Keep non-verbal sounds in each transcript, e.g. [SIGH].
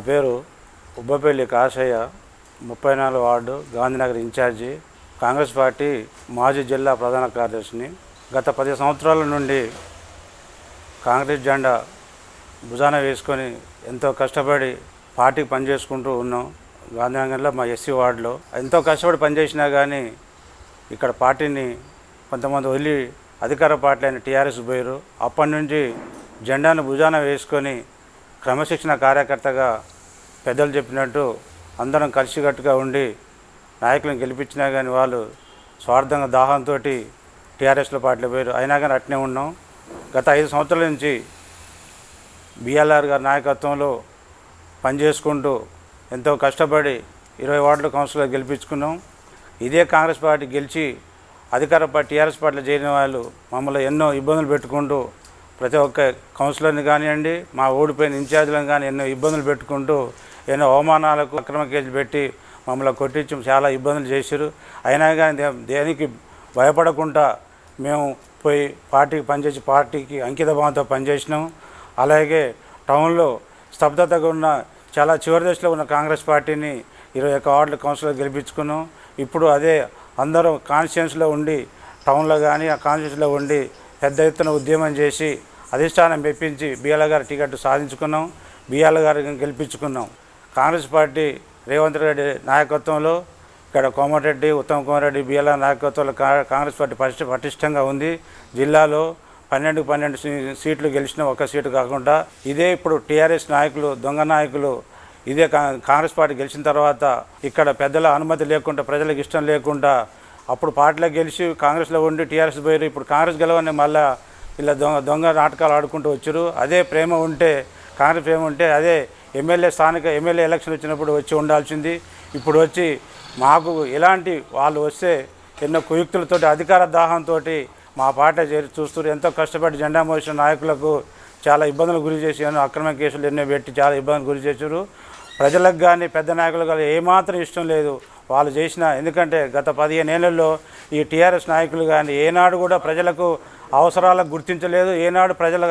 నా పేరు ఉబ్బపల్లి కాశయ్య ముప్పై నాలుగు ward Gandhinagar incharge Congress party మాజీ జిల్లా ప్రధాన కార్యదర్శిని. గత పది సంవత్సరాల నుండి కాంగ్రెస్ జెండా భుజాన వేసుకొని ఎంతో కష్టపడి పార్టీకి పనిచేసుకుంటూ ఉన్నాం. గాంధీనగర్లో మా ఎస్సీ వార్డులో ఎంతో కష్టపడి పనిచేసినా కానీ ఇక్కడ పార్టీని కొంతమంది వదిలి అధికార పార్టీ అయిన టీఆర్ఎస్ పోయారు అప్పటి నుంచి జెండాను భుజాన వేసుకొని క్రమశిక్షణ కార్యకర్తగా పెద్దలు చెప్పినట్టు అందరం కలిసికట్టుగా ఉండి నాయకులను గెలిపించినా కానీ వాళ్ళు స్వార్థంగా దాహంతో టీఆర్ఎస్లో పార్టీలో పోయారు. అయినా కానీ అట్నే ఉన్నాం. గత ఐదు సంవత్సరాల నుంచి బిఎల్ఆర్ గారి నాయకత్వంలో పనిచేసుకుంటూ ఎంతో కష్టపడి ఇరవై వార్డుల కౌన్సిలర్ గెలిపించుకున్నాం. ఇదే కాంగ్రెస్ పార్టీ గెలిచి అధికార పార్టీ టీఆర్ఎస్ పార్టీలో చేరిన వాళ్ళు మమ్మల్ని ఎన్నో ఇబ్బందులు పెట్టుకుంటూ ప్రతి ఒక్క కౌన్సిలర్ని కానివ్వండి మా ఓడిపోయిన ఇన్ఛార్జీలను కానీ ఎన్నో ఇబ్బందులు పెట్టుకుంటూ ఎన్నో అవమానాలకు అక్రమ కేసులు పెట్టి మమ్మల్ని కొట్టించి చాలా ఇబ్బందులు చేశారు అయినా కానీ దే- దేనికి భయపడకుండా మేము పోయి పార్టీకి పనిచేసి పార్టీకి అంకిత భావంతో పనిచేసినాం అలాగే టౌన్లో స్తబ్దతగా ఉన్న చాలా చివరి దశలో ఉన్న కాంగ్రెస్ పార్టీని ఇరవై ఒక్క వార్డుల కౌన్సిల్ గెలిపించుకున్నాం. ఇప్పుడు అదే అందరం కాన్స్టిట్యున్సీలో ఉండి టౌన్లో కానీ ఆ కాన్స్టిట్యున్సీలో ఉండి పెద్ద ఎత్తున ఉద్యమం చేసి అధిష్టానం మెప్పించి బిఎల్ గారి టికెట్ సాధించుకున్నాం బిఎల్ గారిని గెలిపించుకున్నాం. కాంగ్రెస్ పార్టీ రేవంత్ రెడ్డి నాయకత్వంలో ఇక్కడ కోమటిరెడ్డి ఉత్తమ్ కుమార్ రెడ్డి బిఎల్ఆర్ నాయకత్వంలో కా- కాంగ్రెస్ పార్టీ పటిష్ట పటిష్టంగా ఉంది. జిల్లాలో పన్నెండు పన్నెండు సీట్లు గెలిచిన ఒక సీటు కాకుండా ఇదే ఇప్పుడు టీఆర్ఎస్ నాయకులు దొంగ నాయకులు ఇదే కా- కాంగ్రెస్ పార్టీ గెలిచిన తర్వాత ఇక్కడ పెద్దల అనుమతి లేకుండా ప్రజలకు ఇష్టం లేకుండా అప్పుడు పార్టీలో గెలిచి కాంగ్రెస్లో ఉండి టీఆర్ఎస్ పోయారు ఇప్పుడు కాంగ్రెస్ గెలవని మళ్ళీ ఇలా దొంగ దొంగ నాటకాలు ఆడుకుంటూ వచ్చారు. అదే ప్రేమ ఉంటే కాంగ్రెస్ ప్రేమ ఉంటే అదే ఎమ్మెల్యే స్థానిక ఎమ్మెల్యే ఎలక్షన్ వచ్చినప్పుడు వచ్చి ఉండాల్సింది. ఇప్పుడు వచ్చి మాకు ఇలాంటి వాళ్ళు వస్తే ఎన్నో కుయుక్తులతోటి అధికార దాహంతో మా పార్టీ చేరి చూస్తూ ఎంతో కష్టపడి జెండా మోసిన నాయకులకు చాలా ఇబ్బందులు గురి చేసి అక్రమ కేసులు ఎన్నో పెట్టి చాలా ఇబ్బందులు గురి చేశారు. ప్రజలకు కానీ పెద్ద నాయకులకు కానీ ఏమాత్రం ఇష్టం లేదు వాళ్ళు చేసిన. ఎందుకంటే గత పదిహేను ఏళ్ళల్లో ఈ టీఆర్ఎస్ నాయకులు కానీ ఏనాడు కూడా ప్రజలకు అవసరాలకు గుర్తించలేదు. ఏనాడు ప్రజల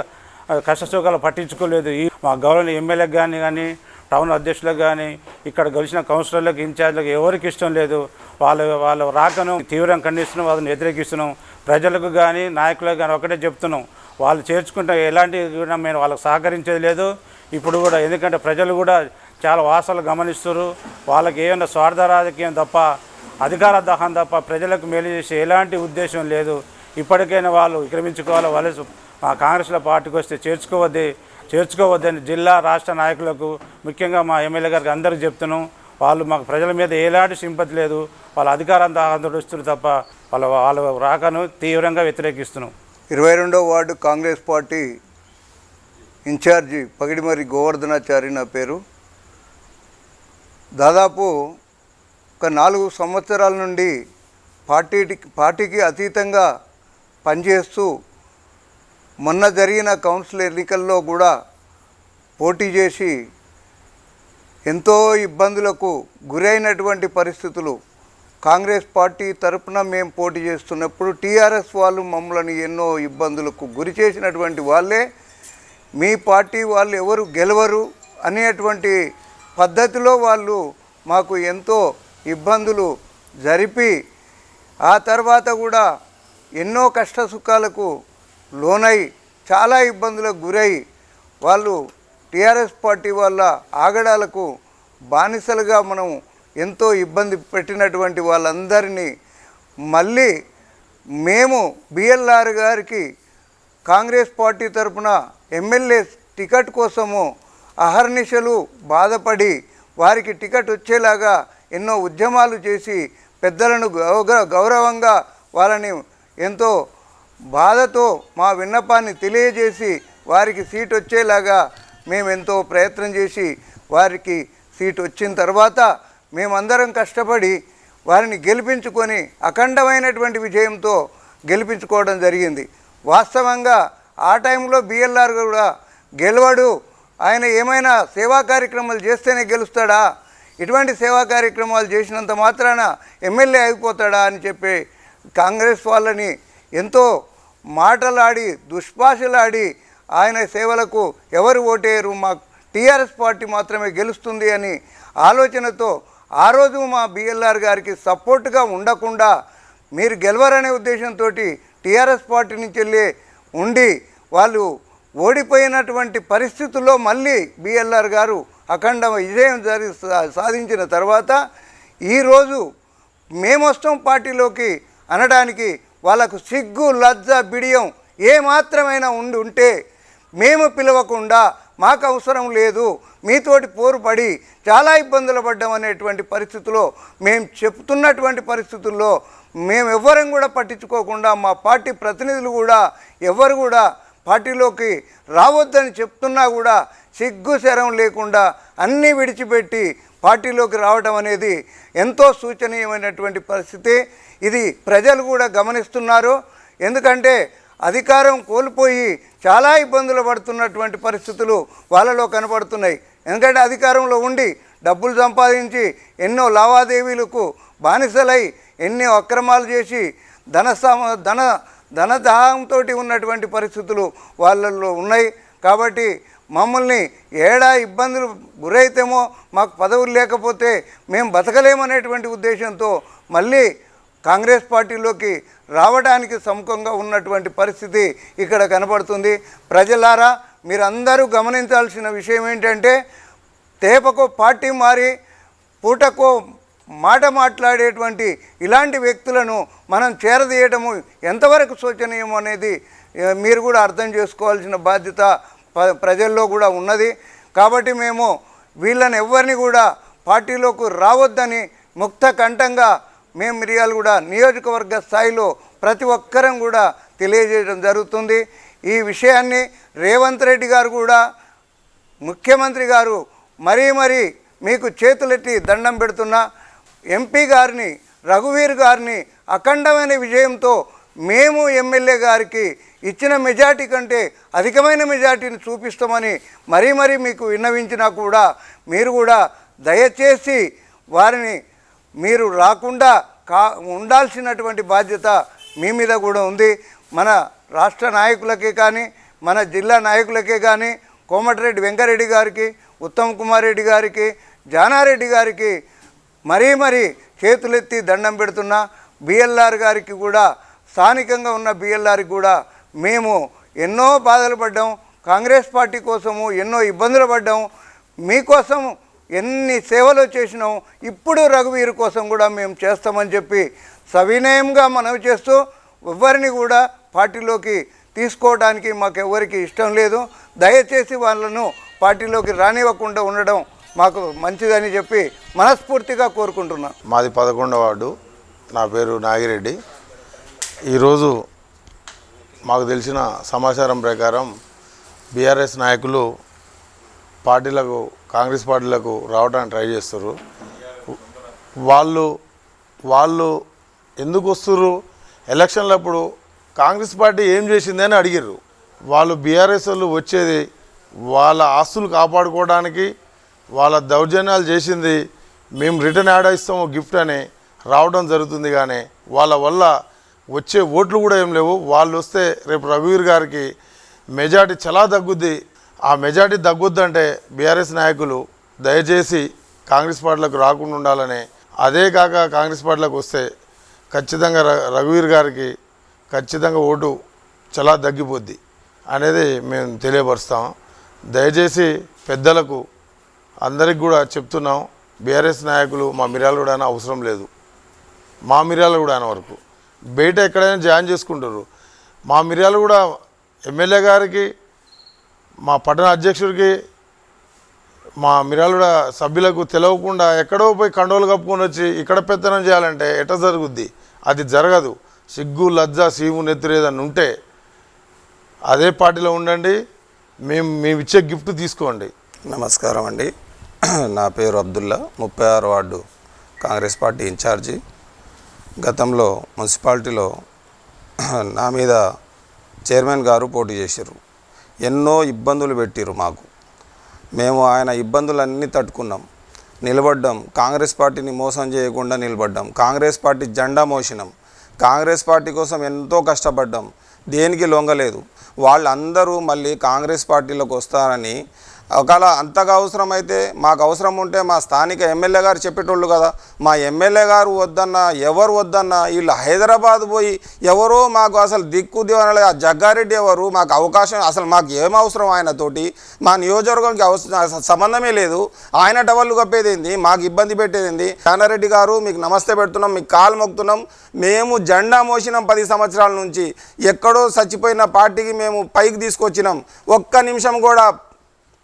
కష్టసుఖాలు పట్టించుకోలేదు. ఈ మా గవర్నర్ ఎమ్మెల్యేకి కానీ కానీ టౌన్ అధ్యక్షులకు కానీ ఇక్కడ గెలిచిన కౌన్సిలర్లకు ఇన్ఛార్జ్లకు ఎవరికి ఇష్టం లేదు. వాళ్ళ వాళ్ళ రాకను తీవ్రంగా ఖండిస్తున్నాం వాళ్ళని వ్యతిరేకిస్తున్నాం. ప్రజలకు కానీ నాయకులకు కానీ ఒకటే చెప్తున్నాం. వాళ్ళు చేర్చుకుంటే ఎలాంటి కూడా మేము వాళ్ళకి సహకరించేది లేదు. ఇప్పుడు కూడా ఎందుకంటే ప్రజలు కూడా చాలా వాసాలు గమనిస్తారు వాళ్ళకి ఏమైనా స్వార్థ రాజకీయం తప్ప అధికార దహం తప్ప ప్రజలకు మేలు చేసే ఎలాంటి ఉద్దేశం లేదు. ఇప్పటికైనా వాళ్ళు విక్రమించుకోవాలి వాళ్ళు మా కాంగ్రెస్లో పార్టీకి వస్తే చేర్చుకోవద్ది చేర్చుకోవద్దని జిల్లా రాష్ట్ర నాయకులకు ముఖ్యంగా మా ఎమ్మెల్యే గారికి అందరికీ చెప్తున్నాం. వాళ్ళు మాకు ప్రజల మీద ఎలాంటి సింపతి లేదు. వాళ్ళ అధికారం దాహంతో తప్ప వాళ్ళ వాళ్ళ రాకను తీవ్రంగా వ్యతిరేకిస్తున్నాం. ఇరవై రెండో ward Congress party incharge Pagidimari Govardhanachari నా పేరు. దాదాపు ఒక నాలుగు సంవత్సరాల నుండి పార్టీ పార్టీకి అతీతంగా పనిచేస్తూ మొన్న జరిగిన కౌన్సిల్ ఎన్నికల్లో కూడా పోటీ చేసి ఎంతో ఇబ్బందులకు గురైనటువంటి పరిస్థితులు కాంగ్రెస్ పార్టీ తరపున మేము పోటీ చేస్తున్నప్పుడు టీఆర్ఎస్ వాళ్ళు మమ్మల్ని ఎన్నో ఇబ్బందులకు గురి చేసినటువంటి వాళ్ళే. మీ పార్టీ వాళ్ళు ఎవరు గెలవరు అనేటువంటి పద్ధతిలో వాళ్ళు మాకు ఎంతో ఇబ్బందులు జరిపి ఆ తర్వాత కూడా ఎన్నో కష్ట సుఖాలకు లోనై చాలా ఇబ్బందులకు గురై వాళ్ళు టీఆర్ఎస్ పార్టీ వాళ్ళ ఆగడాలకు బానిసలుగా మనం ఎంతో ఇబ్బంది పెట్టినటువంటి వాళ్ళందరినీ మళ్ళీ మేము బిఎల్ఆర్ గారికి కాంగ్రెస్ పార్టీ తరపున ఎమ్మెల్యే టికెట్ కోసము అహర్నిశలు బాధపడి వారికి టికెట్ వచ్చేలాగా ఎన్నో ఉద్యమాలు చేసి పెద్దలను గౌర గౌరవంగా వాళ్ళని ఎంతో బాధతో మా విన్నపాన్ని తెలియజేసి వారికి సీట్ వచ్చేలాగా మేమెంతో ప్రయత్నం చేసి వారికి సీట్ వచ్చిన తర్వాత మేమందరం కష్టపడి వారిని గెలిపించుకొని అఖండమైనటువంటి విజయంతో గెలిపించుకోవడం జరిగింది. వాస్తవంగా ఆ టైంలో బిఎల్ఆర్ కూడా గెలవడు ఆయన ఏమైనా సేవా కార్యక్రమాలు చేస్తేనే గెలుస్తాడా? ఇటువంటి సేవా కార్యక్రమాలు చేసినంత మాత్రాన ఎమ్మెల్యే అయిపోతాడా అని చెప్పి కాంగ్రెస్ వాళ్ళని ఎంతో మాటలాడి దుష్భాషలాడి ఆయన సేవలకు ఎవరు ఓటేయరు? మా టీఆర్ఎస్ పార్టీ మాత్రమే గెలుస్తుంది అని ఆలోచనతో ఆ రోజు మా బిఎల్ఆర్ గారికి సపోర్ట్గా ఉండకుండా మీరు గెలవరనే ఉద్దేశంతో టీఆర్ఎస్ పార్టీ నుంచి వెళ్ళి ఉండి వాళ్ళు ఓడిపోయినటువంటి పరిస్థితుల్లో మళ్ళీ బిఎల్ఆర్ గారు అఖండ విజయం సా- సాధించిన తర్వాత ఈరోజు మేమొస్తాం పార్టీలోకి అనడానికి వాళ్ళకు సిగ్గు లజ్జ బిడియం ఏమాత్రమైనా ఉండి ఉంటే మేము పిలవకుండా మాకు అవసరం లేదు మీతోటి పోరుపడి చాలా ఇబ్బందులు పడ్డాం అనేటువంటి పరిస్థితిలో మేము చెప్తున్నటువంటి పరిస్థితుల్లో మేము ఎవ్వరం కూడా పట్టించుకోకుండా మా పార్టీ ప్రతినిధులు కూడా ఎవరు కూడా పార్టీలోకి రావద్దని చెప్తున్నా కూడా సిగ్గు శరం లేకుండా అన్నీ విడిచిపెట్టి పార్టీలోకి రావడం అనేది ఎంతో సూచనీయమైనటువంటి పరిస్థితి. ఇది ప్రజలు కూడా గమనిస్తున్నారు. ఎందుకంటే అధికారం కోల్పోయి చాలా ఇబ్బందులు పడుతున్నటువంటి పరిస్థితులు వాళ్ళలో కనపడుతున్నాయి ఎందుకంటే అధికారంలో ఉండి డబ్బులు సంపాదించి ఎన్నో లావాదేవీలకు బానిసలై ఎన్నో అక్రమాలు చేసి ధన ధన ధనదాహంతో ఉన్నటువంటి పరిస్థితులు వాళ్ళల్లో ఉన్నాయి. కాబట్టి మమ్మల్ని ఏడా ఇబ్బందులు గురైతేమో మాకు పదవులు లేకపోతే మేము బతకలేమనేటువంటి ఉద్దేశంతో మళ్ళీ కాంగ్రెస్ పార్టీలోకి రావడానికి సముఖంగా ఉన్నటువంటి పరిస్థితి ఇక్కడ కనబడుతుంది. ప్రజలారా మీరందరూ గమనించాల్సిన విషయం ఏంటంటే తేపకో పార్టీ మారి పూటకో మాట మాట్లాడేటువంటి ఇలాంటి వ్యక్తులను మనం చేరదీయటము ఎంతవరకు శోచనీయం అనేది మీరు కూడా అర్థం చేసుకోవాల్సిన బాధ్యత ప్రజల్లో కూడా ఉన్నది. కాబట్టి మేము వీళ్ళని ఎవరిని కూడా పార్టీలోకి రావద్దని ముక్త కంఠంగా మేము మిరియాలు కూడా నియోజకవర్గ స్థాయిలో ప్రతి ఒక్కరం కూడా తెలియజేయడం జరుగుతుంది. ఈ విషయాన్ని రేవంత్ రెడ్డి గారు కూడా ముఖ్యమంత్రి గారు మరీ మరీ మీకు చేతులెట్టి దండం పెడుతున్నా. ఎంపీ గారిని రఘువీర్ గారిని అఖండమైన విజయంతో మేము ఎమ్మెల్యే గారికి ఇచ్చిన మెజార్టీ కంటే అధికమైన మెజార్టీని చూపిస్తామని మరీ మరీ మీకు విన్నవించినా కూడా మీరు కూడా దయచేసి వారిని మీరు రాకుండా కా ఉండాల్సినటువంటి బాధ్యత మీ మీద కూడా ఉంది. మన రాష్ట్ర నాయకులకే కానీ మన జిల్లా నాయకులకే కానీ కోమటిరెడ్డి వెంకరెడ్డి గారికి ఉత్తమ్ కుమార్ రెడ్డి గారికి జానారెడ్డి గారికి మరీ మరీ చేతులెత్తి దండం పెడుతున్నా. బిఎల్ఆర్ గారికి కూడా స్థానికంగా ఉన్న బిఎల్ఆర్కి కూడా మేము ఎన్నో బాధలు పడ్డాం. కాంగ్రెస్ పార్టీ కోసము ఎన్నో ఇబ్బందులు పడ్డాం. మీకోసం ఎన్ని సేవలు చేసినాం. ఇప్పుడు రఘువీరు కోసం కూడా మేము చేస్తామని చెప్పి సవినయంగా మనవి చేస్తూ ఎవరిని కూడా పార్టీలోకి తీసుకోవడానికి మాకు ఎవరికి ఇష్టం లేదు. దయచేసి వాళ్ళను పార్టీలోకి రానివ్వకుండా ఉండడం మాకు మంచిదని చెప్పి మనస్ఫూర్తిగా కోరుకుంటున్నాను మాది పదకొండవ వార్డు. నా పేరు నాగిరెడ్డి. ఈరోజు మాకు తెలిసిన సమాచారం ప్రకారం బీఆర్ఎస్ నాయకులు పార్టీలకు కాంగ్రెస్ పార్టీలకు రావడానికి ట్రై చేస్తారు వాళ్ళు వాళ్ళు ఎందుకు వస్తుర్రు? ఎలక్షన్లప్పుడు కాంగ్రెస్ పార్టీ ఏం చేసింది అని అడిగిర్రు. వాళ్ళు బీఆర్ఎస్ వాళ్ళు వచ్చేది వాళ్ళ ఆస్తులు కాపాడుకోవడానికి వాళ్ళ దౌర్జన్యాలు చేసింది మేము రిటర్న్ యాడ్ ఇస్తాము గిఫ్ట్ అని రావడం జరుగుతుంది కానీ వాళ్ళ వల్ల వచ్చే ఓట్లు కూడా ఏం లేవు. వాళ్ళు వస్తే రేపు రఘువీర్ గారికి మెజార్టీ చాలా తగ్గుద్ది. ఆ మెజార్టీ తగ్గుద్దంటే బీఆర్ఎస్ నాయకులు దయచేసి కాంగ్రెస్ పార్టీలకు రాకుండా ఉండాలని అదే కాక కాంగ్రెస్ పార్టీలకు వస్తే ఖచ్చితంగా ర- రఘువీర్ గారికి ఖచ్చితంగా ఓటు చాలా తగ్గిపోద్ది అనేది మేము తెలియపరుస్తాం. దయచేసి పెద్దలకు అందరికి కూడా చెప్తున్నాం బీఆర్ఎస్ నాయకులు మా మిర్యాలగూడ అనే అవసరం లేదు. మా మిర్యాలగూడ అనే వరకు. బయట ఎక్కడైనా జాయిన్ చేసుకుంటారు. మా మిర్యాలు కూడా ఎమ్మెల్యే గారికి మా పట్టణ అధ్యక్షుడికి మా మిర్యాలగూడ సభ్యులకు తెలవకుండా ఎక్కడో పోయి కండోలు కప్పుకొని వచ్చి ఇక్కడ పెత్తనం చేయాలంటే ఎట్ట జరుగుద్ది? అది జరగదు. సిగ్గు లజ్జ సీము నెత్తురు ఏదన్నా ఉంటే అదే పార్టీలో ఉండండి. మేము మేము ఇచ్చే గిఫ్ట్ తీసుకోండి. నమస్కారం అండి. నా పేరు అబ్దుల్లా. ముప్పై ఆరు వార్డు కాంగ్రెస్ పార్టీ ఇన్ఛార్జి. గతంలో మున్సిపాలిటీలో [CLEARS THROAT] నా మీద చైర్మన్ గారు పోటీ చేశారు. ఎన్నో ఇబ్బందులు పెట్టారు మాకు. మేము ఆయన ఇబ్బందులన్నీ తట్టుకున్నాం. నిలబడ్డాం. కాంగ్రెస్ పార్టీని మోసం చేయకుండా నిలబడ్డాం. కాంగ్రెస్ పార్టీ జెండా మోసినాం. కాంగ్రెస్ పార్టీ కోసం ఎంతో కష్టపడ్డాం. దేనికి లొంగలేదు. వాళ్ళందరూ మళ్ళీ కాంగ్రెస్ పార్టీలోకి వస్తారని ఒకవేళ అంతగా అవసరమైతే మాకు అవసరం ఉంటే మా స్థానిక ఎమ్మెల్యే గారు చెప్పేటోళ్ళు కదా. మా ఎమ్మెల్యే గారు వద్దన్నా ఎవరు వద్దన్నా వీళ్ళు హైదరాబాద్ పోయి ఎవరో మాకు అసలు దిక్కు దివనలే ఆ జగ్గారెడ్డి ఎవరు? మాకు అవకాశం అసలు మాకు ఏం అవసరం ఆయనతోటి మా నియోజకవర్గానికి అవసరం సంబంధమే లేదు. ఆయన టవల్లు కప్పేది ఏంది? మాకు ఇబ్బంది పెట్టేది ఏంది? గారు మీకు నమస్తే పెడుతున్నాం మీకు కాలు మొక్కుతున్నాం. మేము జెండా మోసినాం పది సంవత్సరాల నుంచి. ఎక్కడో చచ్చిపోయిన పార్టీకి మేము పైకి తీసుకొచ్చినాం. ఒక్క నిమిషం కూడా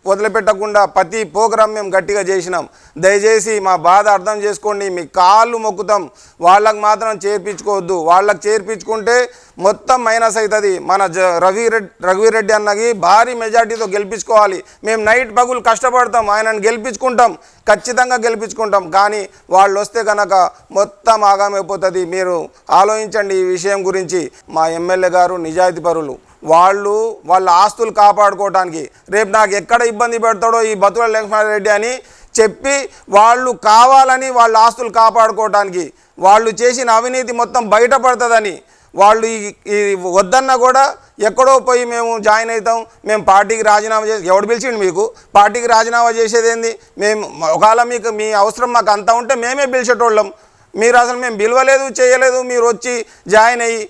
వదిలిపెట్టకుండా ప్రతి ప్రోగ్రాం మేము గట్టిగా చేసినాం. దయచేసి మా బాధ అర్థం చేసుకోండి. మీ కాళ్ళు మొక్కుతాం. వాళ్ళకు మాత్రం చేర్పించుకోవద్దు. వాళ్ళకి చేర్పించుకుంటే మొత్తం మైనస్ అవుతుంది. మన జ రవిరెడ్డి రఘువీరెడ్డి అన్నకి భారీ మెజార్టీతో గెలిపించుకోవాలి. మేము నైట్ పగులు కష్టపడతాం. ఆయనను గెలిపించుకుంటాం. ఖచ్చితంగా గెలిపించుకుంటాం. కానీ వాళ్ళు వస్తే కనుక మొత్తం ఆగామైపోతుంది. మీరు ఆలోచించండి ఈ విషయం గురించి. మా ఎమ్మెల్యే గారు నిజాయితీ పరులు. వాళ్ళు వాళ్ళ ఆస్తులు కాపాడుకోవడానికి రేపు నాకు ఎక్కడ ఇబ్బంది పెడతాడో ఈ బతుల లక్ష్మారెడ్డి అని చెప్పి వాళ్ళు కావాలని వాళ్ళ ఆస్తులు కాపాడుకోవడానికి వాళ్ళు చేసిన అవినీతి మొత్తం బయటపడుతుందని. వాళ్ళు ఈ వద్దన్నా కూడా ఎక్కడో పోయి మేము జాయిన్ అవుతాం. మేము పార్టీకి రాజీనామా చేసి ఎవడు పిలిచిండు మీకు? పార్టీకి రాజీనామా చేసేది ఏంది మేము ఒకవేళ మీకు మీ అవసరం మాకు అంతా ఉంటే మేమే పిలిచేటోళ్ళం. మీరు అసలు మేము పిలవలేదు చేయలేదు మీరు వచ్చి జాయిన్ అయ్యి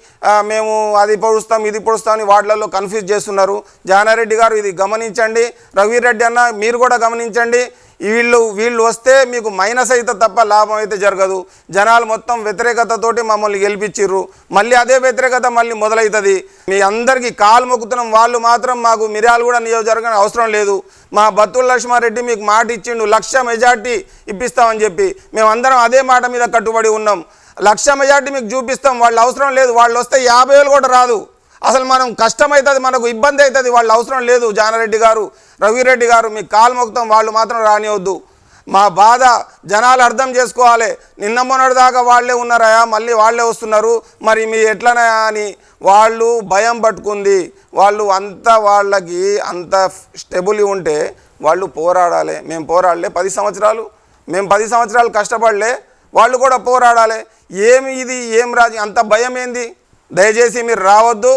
మేము అది పొడుస్తాం ఇది పొడుస్తాం అని వార్డులలో కన్ఫ్యూజ్ చేస్తున్నారు. జానారెడ్డి గారు ఇది గమనించండి. రవిరెడ్డి అన్న మీరు కూడా గమనించండి. వీళ్ళు వీళ్ళు వస్తే మీకు మైనస్ అయితే తప్ప లాభం అయితే జరగదు. జనాలు మొత్తం వ్యతిరేకతతోటి మమ్మల్ని గెలిపించిర్రు. మళ్ళీ అదే వ్యతిరేకత మళ్ళీ మొదలవుతుంది మీ అందరికీ కాలు మొక్కుతున్నాం వాళ్ళు మాత్రం మాకు మిర్యాలు కూడా నియోజకవర్గం అవసరం లేదు. మా బత్తుల లక్ష్మారెడ్డి మీకు మాట ఇచ్చిండు లక్ష మెజార్టీ ఇప్పిస్తామని చెప్పి. మేమందరం అదే మాట మీద కట్టుబడి ఉన్నాం. లక్ష మెజార్టీ మీకు చూపిస్తాం వాళ్ళు అవసరం లేదు. వాళ్ళు వస్తే యాభై వేలు కూడా రాదు. అసలు మనం కష్టమవుతుంది మనకు ఇబ్బంది అవుతుంది వాళ్ళు అవసరం లేదు. జానారెడ్డి గారు రవిరెడ్డి గారు మీ కాలు మొక్తం వాళ్ళు మాత్రం రానివద్దు మా బాధ జనాలు అర్థం చేసుకోవాలి. నిన్న మొన్నటి దాకా వాళ్ళే ఉన్నారయా? మళ్ళీ వాళ్ళే వస్తున్నారు. మరి మీ ఎట్లనయా అని వాళ్ళు భయం పట్టుకుంది. వాళ్ళు అంత వాళ్ళకి అంత స్టెబుల్ ఉంటే వాళ్ళు పోరాడాలి. మేము పోరాడలే పది సంవత్సరాలు. మేము పది సంవత్సరాలు కష్టపడలే. వాళ్ళు కూడా పోరాడాలి. ఏమి ఇది? ఏం రాజు? అంత భయం ఏంది దయచేసి మీరు రావద్దు.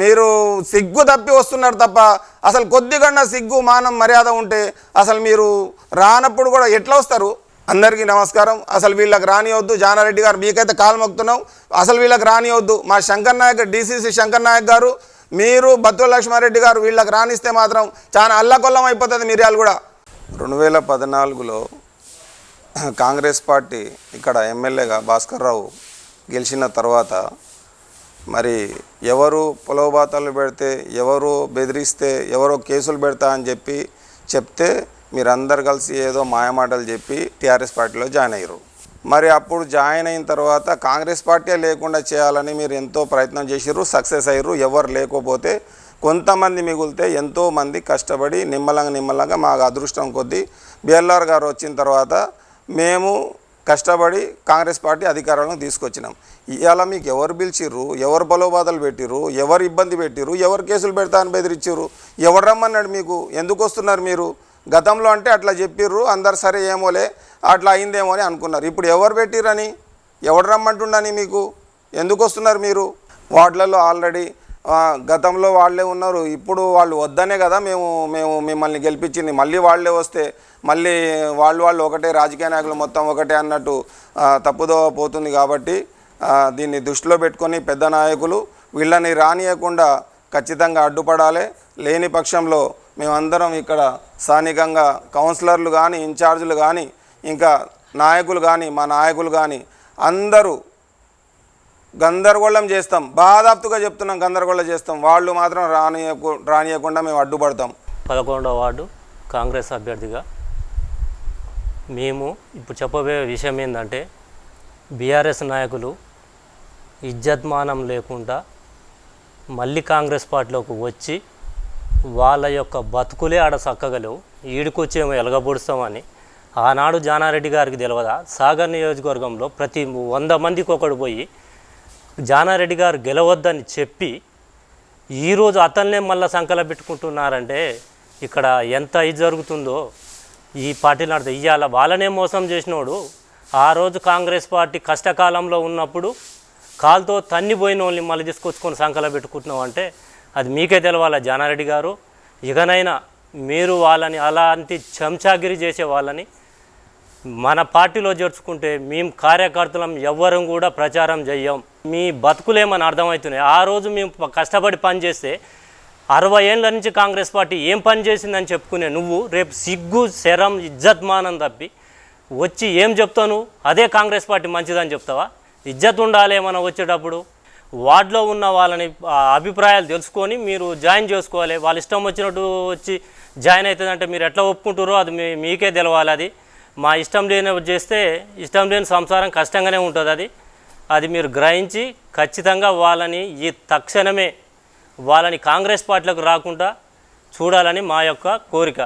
మీరు సిగ్గు తప్పి వస్తున్నారు తప్ప అసలు కొద్దిగన్నా సిగ్గు మానం మర్యాద ఉంటే అసలు మీరు రానప్పుడు కూడా ఎట్లా వస్తారు? అందరికీ నమస్కారం. అసలు వీళ్ళకి రానివద్దు జానారెడ్డి గారు మీకైతే కాలు మొక్కుతున్నాం. అసలు వీళ్ళకి రానివద్దు మా శంకర్ నాయక్ డీసీసీ శంకర్ నాయక్ గారు మీరు బత్తుల లక్ష్మారెడ్డి గారు వీళ్ళకి రానిస్తే మాత్రం చాలా అల్లకొల్లం అయిపోతుంది మిర్యాలు కూడా. రెండు వేల పద్నాలుగులో కాంగ్రెస్ పార్టీ ఇక్కడ ఎమ్మెల్యేగా భాస్కర్ రావు గెలిచిన తర్వాత మరి ఎవరు పొలవబాతలు పెడితే ఎవరు బెదిరిస్తే ఎవరో కేసులు పెడతా అని చెప్పి చెప్తే మీరందరు కలిసి ఏదో మాయమాటలు చెప్పి టీఆర్ఎస్ పార్టీలో జాయిన్ అయ్యారు. మరి అప్పుడు జాయిన్ అయిన తర్వాత కాంగ్రెస్ పార్టీ లేకుండా చేయాలని మీరు ఎంతో ప్రయత్నం చేసిర్రు సక్సెస్ అయ్యారు ఎవరు లేకపోతే కొంతమంది మిగిలితే ఎంతోమంది కష్టపడి నిమ్మలంగా నిమ్మలంగా మాకు అదృష్టం కొద్దీ బిఎల్ఆర్ గారు వచ్చిన తర్వాత మేము కష్టపడి కాంగ్రెస్ పార్టీ అధికారంలోకి తీసుకొచ్చినాం. ఇవాళ మీకు ఎవరు పిలిచిర్రు? ఎవరు బలోబాధలు పెట్టిర్రు? ఎవరు ఇబ్బంది పెట్టిర్రు? ఎవరు కేసులు పెడతా అని బెదిరించారు ఎవరు రమ్మన్నాడు మీకు? ఎందుకు వస్తున్నారు మీరు? గతంలో అంటే అట్లా చెప్పిర్రు అందరు సరే ఏమోలే అట్లా అయిందేమో అని అనుకున్నారు. ఇప్పుడు ఎవరు పెట్టిరని ఎవరు రమ్మంటుండని మీకు? ఎందుకు వస్తున్నారు మీరు? వార్డులలో ఆల్రెడీ గతంలో వాళ్ళే ఉన్నారు. ఇప్పుడు వాళ్ళు వద్దనే కదా మేము మేము మిమ్మల్ని గెలిపించింది. మళ్ళీ వాళ్ళే వస్తే మళ్ళీ వాళ్ళు వాళ్ళు ఒకటే రాజకీయ నాయకులు మొత్తం ఒకటే అన్నట్టు తప్పుదోవ పోతుంది కాబట్టి దీన్ని దృష్టిలో పెట్టుకొని పెద్ద నాయకులు వీళ్ళని రానియకుండా ఖచ్చితంగా అడ్డుపడాలి. లేని పక్షంలో మేమందరం ఇక్కడ స్థానికంగా కౌన్సిలర్లు కానీ ఇన్ఛార్జీలు కానీ ఇంకా నాయకులు కానీ మా నాయకులు కానీ అందరూ గందరగోళం చేస్తాం. బాధాప్తుగా చెప్తున్నాం గందరగోళం చేస్తాం. వాళ్ళు మాత్రం రానియకు రానియకుండా మేము అడ్డుపడతాం. పదకొండవ వార్డు కాంగ్రెస్ అభ్యర్థిగా మేము ఇప్పుడు చెప్పబోయే విషయం ఏంటంటే బీఆర్ఎస్ నాయకులు ఇజ్జత్మానం లేకుండా మళ్ళీ కాంగ్రెస్ పార్టీలోకి వచ్చి వాళ్ళ యొక్క బతుకులే ఆడ చక్కగలేవు. ఈడికొచ్చేమో ఎలగబొడుస్తామని. ఆనాడు జానారెడ్డి గారికి తెలియదా సాగర్ నియోజకవర్గంలో ప్రతి వంద మందికి ఒకడు పోయి జానారెడ్డి గారు గెలవద్దని చెప్పి ఈరోజు అతన్నే మళ్ళీ సంకల పెట్టుకుంటున్నారంటే ఇక్కడ ఎంత ఇది జరుగుతుందో ఈ పార్టీలు నడితే ఇవాళ వాళ్ళనే మోసం చేసినోడు ఆ రోజు కాంగ్రెస్ పార్టీ కష్టకాలంలో ఉన్నప్పుడు కాలుతో తన్నిపోయిన వాళ్ళని మళ్ళీ తీసుకొచ్చుకొని సంకల పెట్టుకుంటున్నాం అంటే అది మీకే తెలవాలా జానారెడ్డి గారు? ఇకనైనా మీరు వాళ్ళని అలాంటి చెంచాగిరి చేసే వాళ్ళని మన పార్టీలో చేర్చుకుంటే మేము కార్యకర్తలం ఎవ్వరం కూడా ప్రచారం చెయ్యం మీ బతుకులేమని అర్థమవుతున్నాయి ఆ రోజు మేము కష్టపడి పనిచేస్తే అరవై ఏళ్ళ నుంచి కాంగ్రెస్ పార్టీ ఏం పని చేసిందని చెప్పుకునే నువ్వు రేపు సిగ్గు శరం ఇజ్జత్ మానం తప్పి వచ్చి ఏం చెప్తావు అదే కాంగ్రెస్ పార్టీ మంచిదని చెప్తావా? ఇజ్జత్ ఉండాలి ఏమైనా వచ్చేటప్పుడు? వార్డులో ఉన్న వాళ్ళని అభిప్రాయాలు తెలుసుకొని మీరు జాయిన్ చేసుకోవాలి. వాళ్ళ ఇష్టం వచ్చినట్టు వచ్చి జాయిన్ అవుతుందంటే మీరు ఎట్లా ఒప్పుకుంటారో అది మీ మీకే తెలవాలి అది. మా ఇష్టం లేని చేస్తే ఇష్టం లేని సంసారం కష్టంగానే ఉంటుంది అది. అది మీరు గ్రహించి ఖచ్చితంగా వాళ్ళని ఈ తక్షణమే వాళ్ళని కాంగ్రెస్ పార్టీలకు రాకుండా చూడాలని మా యొక్క కోరిక.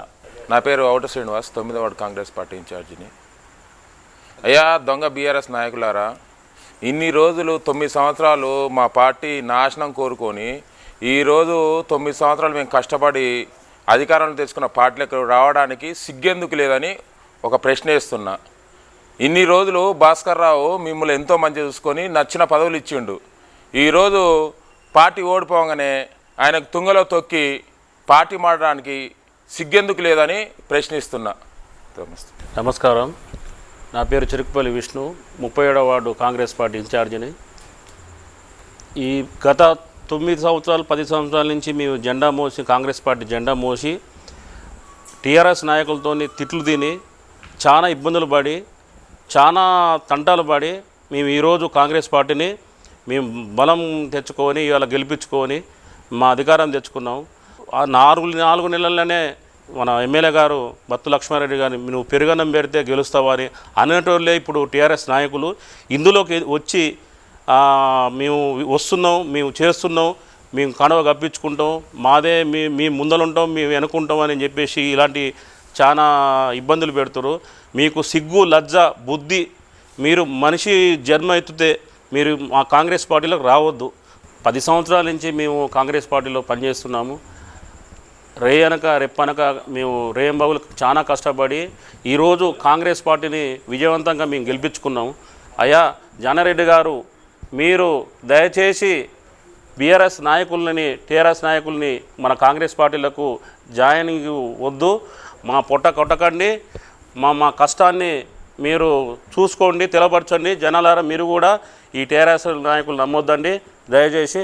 నా పేరు ఔట శ్రీనివాస్ తొమ్మిదవ వార్డు కాంగ్రెస్ పార్టీ ఇన్ఛార్జిని. అయ్యా దొంగ బీఆర్ఎస్ నాయకులారా ఇన్ని రోజులు తొమ్మిది సంవత్సరాలు మా పార్టీ నాశనం కోరుకొని ఈరోజు తొమ్మిది సంవత్సరాలు మేము కష్టపడి అధికారంలో తెచ్చుకున్న పార్టీలకు రావడానికి సిగ్గెందుకు లేదని ఒక ప్రశ్న వేస్తున్నా. ఇన్ని రోజులు భాస్కర్ రావు మిమ్మల్ని ఎంతో మంచి చూసుకొని నచ్చిన పదవులు ఇచ్చిండు. ఈరోజు పార్టీ ఓడిపోగానే ఆయనకు తుంగలో తొక్కి పార్టీ మాడడానికి సిగ్గెందుకు లేదని ప్రశ్నిస్తున్నా. నమస్కారం. నా పేరు చెరుకుపల్లి విష్ణు ముప్పై ఏడవ వార్డు కాంగ్రెస్ పార్టీ ఇన్ఛార్జిని. ఈ గత తొమ్మిది సంవత్సరాలు పది సంవత్సరాల నుంచి మేము జెండా మోసి కాంగ్రెస్ పార్టీ జెండా మోసి టీఆర్ఎస్ నాయకులతో తిట్లు తిని చాలా ఇబ్బందులు పడి చాలా తంటాలు పడి మేము ఈరోజు కాంగ్రెస్ పార్టీని మేము బలం తెచ్చుకొని ఇవాళ గెలిపించుకొని మా అధికారం తెచ్చుకున్నాం. ఆ నాలుగు నాలుగు నెలల్లోనే మన ఎమ్మెల్యే గారు బత్తు లక్ష్మారెడ్డి గారిని నువ్వు పెరుగన్నం పెడితే గెలుస్తావని అనేటోళ్ళే ఇప్పుడు టీఆర్ఎస్ నాయకులు. ఇందులోకి వచ్చి మేము వస్తున్నాం మేము చేస్తున్నాం మేము కడవ కప్పించుకుంటాం మాదే మీ మీ ముందలుంటాం మేము వెనుకుంటాం అని చెప్పేసి ఇలాంటి చాలా ఇబ్బందులు పెడుతున్నారు మీకు సిగ్గు లజ్జ బుద్ధి మీరు మనిషి జన్మ ఎత్తితే మీరు మా కాంగ్రెస్ పార్టీలోకి రావద్దు. పది సంవత్సరాల నుంచి మేము కాంగ్రెస్ పార్టీలో పనిచేస్తున్నాము. రే అనక రెప్పనక మేము రేయంబాబులు చాలా కష్టపడి ఈరోజు కాంగ్రెస్ పార్టీని విజయవంతంగా మేము గెలిపించుకున్నాము అయ్యా జానారెడ్డి గారు మీరు దయచేసి బీఆర్ఎస్ నాయకులని టీఆర్ఎస్ నాయకుల్ని మన కాంగ్రెస్ పార్టీలకు జాయినింగ్ వద్దు. మా పొట్ట కొట్టకండి మా మా కష్టాన్ని మీరు చూసుకోండి తెలపరచండి. జనాలారా మీరు కూడా ఈ టీఆర్ఎస్ నాయకులు నమ్మొద్దండి. దయచేసి